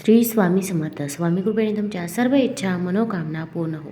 श्री स्वामी समर्थ. स्वामी कृपेने तुमच्या सर्व इच्छा मनोकामना पूर्ण हो.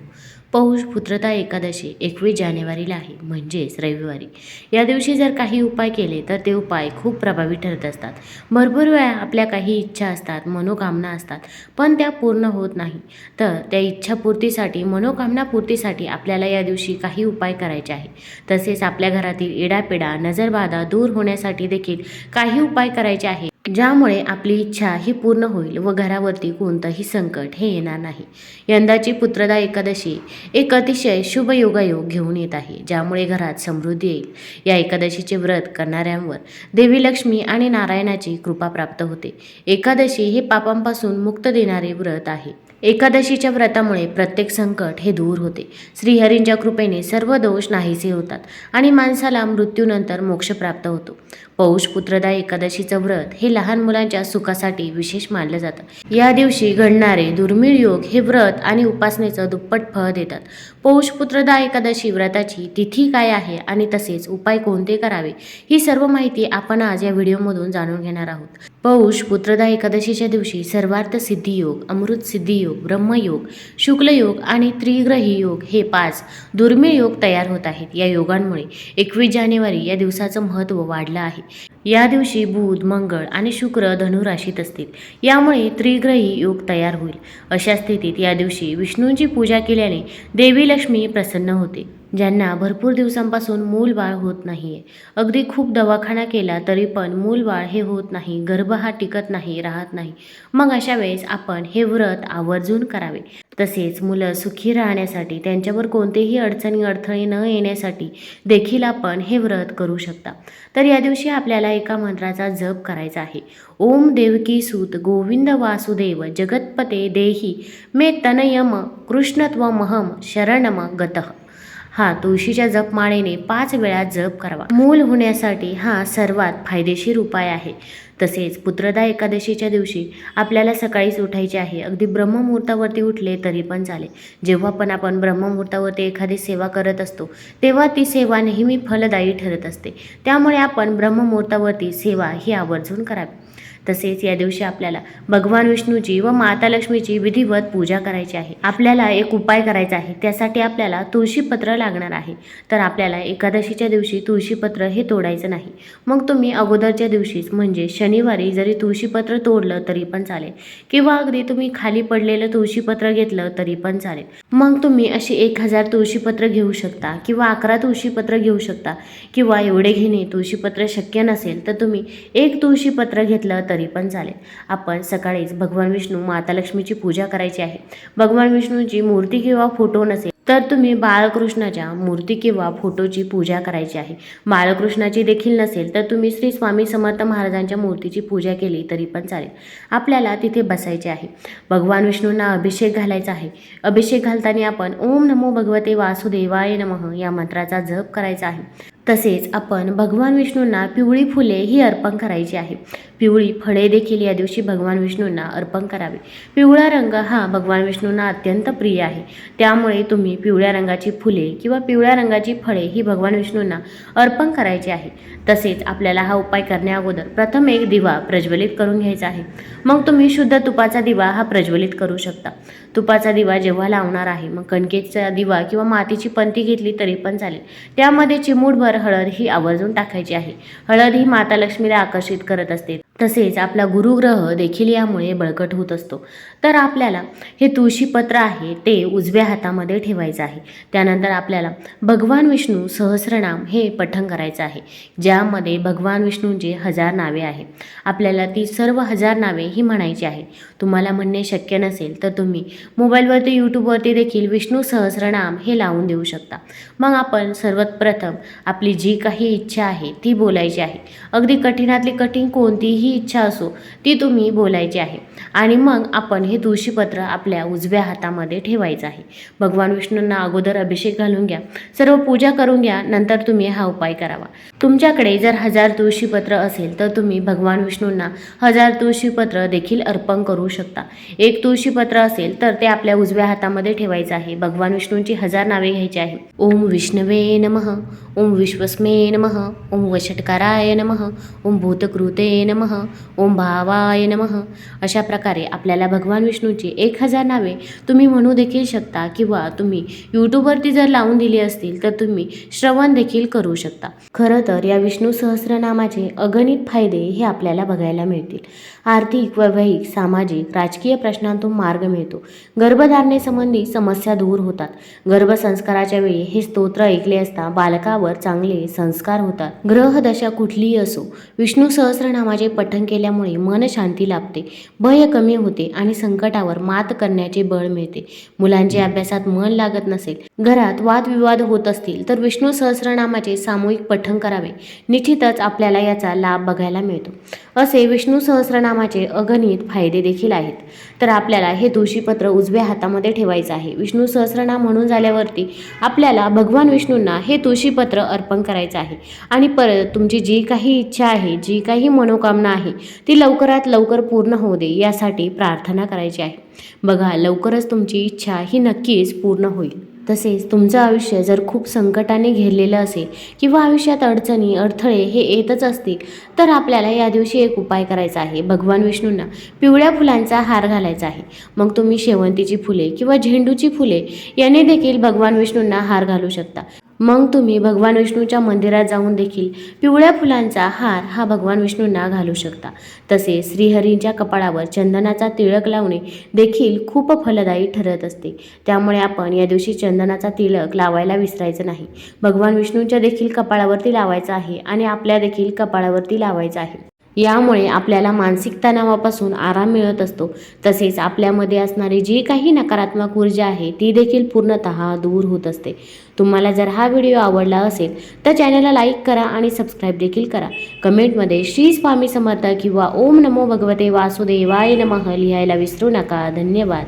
पौष पुत्रता एकादशी एकवीस जानेवारीला आहे म्हणजेच रविवारी. या दिवशी जर काही उपाय केले तर ते उपाय खूप प्रभावी ठरत असतात. भरपूर वेळा आपल्या काही इच्छा असतात मनोकामना असतात पण त्या पूर्ण होत नाही. तर त्या इच्छापूर्तीसाठी मनोकामना पूर्तीसाठी आपल्याला या दिवशी काही उपाय करायचे आहे तसेच आपल्या घरातील इडापिडा नजरबाधा दूर होण्यासाठी देखील काही उपाय करायचे आहे ज्यामुळे आपली इच्छा ही पूर्ण होईल व घरावरती कोणतंही संकट हे येणार नाही. यंदाची पुत्रदा एकादशी एक अतिशय शुभ योगायोग घेऊन येत आहे ज्यामुळे घरात समृद्धी येईल. या एकादशीचे व्रत करणाऱ्यांवर देवी लक्ष्मी आणि नारायणाची कृपा प्राप्त होते. एकादशी हे पापांपासून मुक्त देणारे व्रत आहे. एकादशीच्या व्रतामुळे प्रत्येक संकट हे दूर होते. श्रीहरींच्या कृपेने सर्व दोष नाहीसे होतात आणि माणसाला मृत्यूनंतर मोक्ष प्राप्त होतो. पौष पुत्रदा एकादशीचं व्रत हे लहान मुलांच्या सुखासाठी विशेष मानलं जातं. या दिवशी घडणारे दुर्मिळ योग हे व्रत आणि उपासनेचं दुप्पट फळ देतात. पौष पुत्रदा एकादशी व्रताची तिथी काय आहे आणि तसेच उपाय कोणते करावे ही सर्व माहिती आपण आज या व्हिडिओमधून जाणून घेणार आहोत. पौष पुत्रदा एकादशीच्या दिवशी सर्वार्थ सिद्धी योग अमृत सिद्धी योग ब्रह्मयोग शुक्लयोग आणि त्रिग्रही योग हे पाच दुर्मिळ योग तयार होत आहेत. या योगांमुळे एकवीस जानेवारी या दिवसाचं महत्त्व वाढलं आहे. या दिवशी बुध मंगळ आणि शुक्र धनुराशीत असतील. यामुळे त्रिग्रही योग तयार होईल. अशा स्थितीत या दिवशी विष्णूंची पूजा केल्याने देवी लक्ष्मी प्रसन्न होते. ज्यांना भरपूर दिवसांपासून मूल बाळ होत नाही आहे अगदी खूप दवाखाना केला तरी पण मूल बाळ हे होत नाही गर्भ हा टिकत नाही राहत नाही. मग अशा वेळेस आपण हे व्रत आवर्जून करावे. तसेच मुलं सुखी राहण्यासाठी त्यांच्यावर कोणतेही अडचणी अडथळे न येण्यासाठी देखील आपण हे व्रत करू शकता. तर या दिवशी आपल्याला एका मंत्राचा जप करायचा आहे. ओम देवकी सूत गोविंद वासुदेव जगतपते देही मे तनयम कृष्णत्वमहम शरणम गतः हा तुळशीच्या जपमाळेने पाच वेळा जप करावा. मूल होण्यासाठी हा सर्वात फायदेशीर उपाय आहे. तसेच पुत्रदा एकादशीच्या दिवशी आपल्याला सकाळीच उठायचे आहे. अगदी ब्रह्ममुहूर्तावरती उठले तरी पण चालेल. जेव्हा पण आपण ब्रह्ममुहूर्तावरती एखादी सेवा करत असतो तेव्हा ती सेवा नेहमी फलदायी ठरत असते. त्यामुळे आपण ब्रह्ममुहूर्तावरती सेवा ही आवर्जून करावी. तसेच या दिवशी आपल्याला भगवान विष्णूची व माता लक्ष्मीची विधिवत पूजा करायची आहे. आपल्याला एक उपाय करायचा आहे. त्यासाठी आपल्याला तुळशीपत्र लागणार आहे. तर आपल्याला एकादशीच्या दिवशी तुळशीपत्र हे तोडायचं नाही. मग तुम्ही अगोदरच्या दिवशीच म्हणजे शनिवारी जरी तुळशीपत्र तोडलं तरी पण चालेल. किंवा अगदी तुम्ही खाली पडलेलं तुळशीपत्र घेतलं तरी पण चालेल. मग तुम्ही अशी एक हजार तुळशीपत्र घेऊ शकता किंवा अकरा तुळशीपत्र घेऊ शकता किंवा एवढे घेणे तुळशीपत्र शक्य नसेल तर तुम्ही एक तुळशीपत्र घेतलं तरी पण चालेल. आपण सकाळीच भगवान विष्णू माता लक्ष्मीची पूजा करायची आहे. भगवान विष्णूची मूर्ती किंवा फोटो नसेल तर तुम्ही बाळकृष्णाच्या मूर्ती किंवा फोटोची पूजा करायची आहे. बाळकृष्णाची देखील नसेल तर तुम्ही श्री स्वामी समर्थ महाराजांच्या मूर्तीची पूजा केली तरी पण चालेल. आपल्याला तिथे बसायचे आहे. भगवान विष्णूंना अभिषेक घालायचा आहे. अभिषेक घालताना आपण ओम नमो भगवते वासुदेवाय नमः या मंत्राचा जप करायचा आहे. तसेच आपण भगवान विष्णूंना पिवळी फुले ही अर्पण करायची आहे. पिवळी फळे देखील या दिवशी भगवान विष्णूंना अर्पण करावे. पिवळा रंग हा भगवान विष्णूंना अत्यंत प्रिय आहे. त्यामुळे तुम्ही पिवळ्या रंगाची फुले किंवा पिवळ्या रंगाची फळे ही भगवान विष्णूंना अर्पण करायची आहे. तसेच आपल्याला हा उपाय करण्या अगोदर प्रथम एक दिवा प्रज्वलित करून घ्यायचा आहे. मग तुम्ही शुद्ध तुपाचा दिवा हा प्रज्वलित करू शकता. तुपाचा दिवा जेव्हा लावणार आहे मग कणकेचा दिवा किंवा मातीची पंती घेतली तरी पण चालेल. त्यामध्ये चिमूटभर हळद ही आवर्जून टाकायची आहे. हळद ही माता लक्ष्मीला आकर्षित करत असते. तसेच आपला गुरुग्रह देखील यामुळे बळकट होत असतो. तर आपल्याला हे तुळशीपत्र आहे ते उजव्या हातामध्ये ठेवायचं आहे. त्यानंतर आपल्याला भगवान विष्णू सहस्रनाम हे पठण करायचं आहे ज्यामध्ये भगवान विष्णूंचे हजार नावे आहे. आपल्याला ती सर्व हजार नावे ही म्हणायची आहे. तुम्हाला म्हणणे शक्य नसेल तर तुम्ही मोबाईलवरती यूट्यूबवरती देखील विष्णू सहस्रनाम हे लावून देऊ शकता. मग आपण सर्वात प्रथम आपली जी काही इच्छा आहे ती बोलायची आहे. अगदी कठीणातली कठीण कोणतीही इच्छा असो ती तुम्ही बोलायची आहे. आणि मग आपण हे तुळशीपत्र आपल्या उजव्या हातामध्ये ठेवायचं आहे. भगवान विष्णूंना अगोदर अभिषेक घालून घ्या. सर्व पूजा करून घ्या. नंतर तुम्ही हा उपाय करावा. तुमच्याकडे जर हजार तुळशीपत्र असेल तर तुम्ही भगवान विष्णूंना हजार तुळशीपत्र देखील अर्पण करू शकता. एक तुळशीपत्र असेल तर ते आपल्या उजव्या हातामध्ये ठेवायचं आहे. भगवान विष्णूंची हजार नावे घ्यायची आहे. ओम विष्णवे नम ओम विश्वस्मे नम ओम वषटकाराय नम ओम भूतकृते नम ओम भावाय नम. अशा प्रकारे आपल्याला भगवान विष्णूची एक हजार नावे तुम्ही म्हणू देखील शकता किंवा तुम्ही यूट्यूबवरती जर लावून दिली असतील तर तुम्ही श्रवण देखील करू शकता. खरं तर या विष्णू सहस्रनामाचे अगणित फायदे हे आपल्याला बघायला मिळतील. आर्थिक वैवाहिक सामाजिक राजकीय प्रश्नांतून मार्ग मिळतो. गर्भधारणेसंबंधी समस्या दूर होतात. गर्भसंस्काराच्या वेळी हे स्तोत्र ऐकले असता बालकावर चांगले संस्कार होतात. ग्रह दशा कुठलीही असो विष्णू सहस्रनामाचे पठण केल्यामुळे मन शांती लाभते भय कमी होते आणि संकटावर मात करण्याचे बळ मिळते. मुलांचे अभ्यासात मन लागत नसेल घरात वादविवाद होत असतील तर विष्णू सहस्रनामाचे सामूहिक पठण करावे. निश्चितच आपल्याला याचा लाभ बघायला मिळतो. असे विष्णू सहस्रनामाचे अगणित फायदे देखील आहेत. तर आपल्याला हे तुळशीपत्र उजव्या हातामध्ये ठेवायचं आहे. विष्णू सहस्रनाम म्हणून झाल्यावरती आपल्याला भगवान विष्णूंना हे तुळशीपत्र अर्पण करायचं आहे. आणि परत तुमची जी काही इच्छा आहे जी काही मनोकामना आहे ती लवकरात लवकर पूर्ण होऊ दे यासाठी प्रार्थना करायची आहे. बघा लवकरच तुमची इच्छा ही नक्कीच पूर्ण होईल. तसेच तुमचं आयुष्य जर खूप संकटाने घेरलेलं असेल किंवा आयुष्यात अडचणी अडथळे हे येतच असतील तर आपल्याला या दिवशी एक उपाय करायचा आहे. भगवान विष्णूंना पिवळ्या फुलांचा हार घालायचा आहे. मग तुम्ही शेवंतीची फुले किंवा झेंडूची फुले याने देखील भगवान विष्णूंना हार घालू शकता. मग तुम्ही भगवान विष्णूच्या मंदिरात जाऊन देखील पिवळ्या फुलांचा हार हा भगवान विष्णूंना घालू शकता. तसेच श्रीहरींच्या कपाळावर चंदनाचा तिळक लावणे देखील खूप फलदायी ठरत असते. त्यामुळे आपण या दिवशी चंदनाचा तिळक लावायला विसरायचं नाही. भगवान विष्णूंच्या देखील कपाळावरती लावायचा आहे आणि आपल्या देखील कपाळावरती लावायचा आहे. यामुळे आपल्याला मानसिक तणावापासून आराम मिळत असतो. तसेच आपल्यामध्ये असणारी जी काही नकारात्मक ऊर्जा आहे ती देखील पूर्णतः दूर होत असते. तुम्हाला जर हा व्हिडिओ आवडला असेल तर चॅनलला लाईक करा आणि सबस्क्राईब देखील करा. कमेंटमध्ये श्री स्वामी समर्थ किंवा ओम नमो भगवते वासुदेवाय नमः लिहायला विसरू नका. धन्यवाद.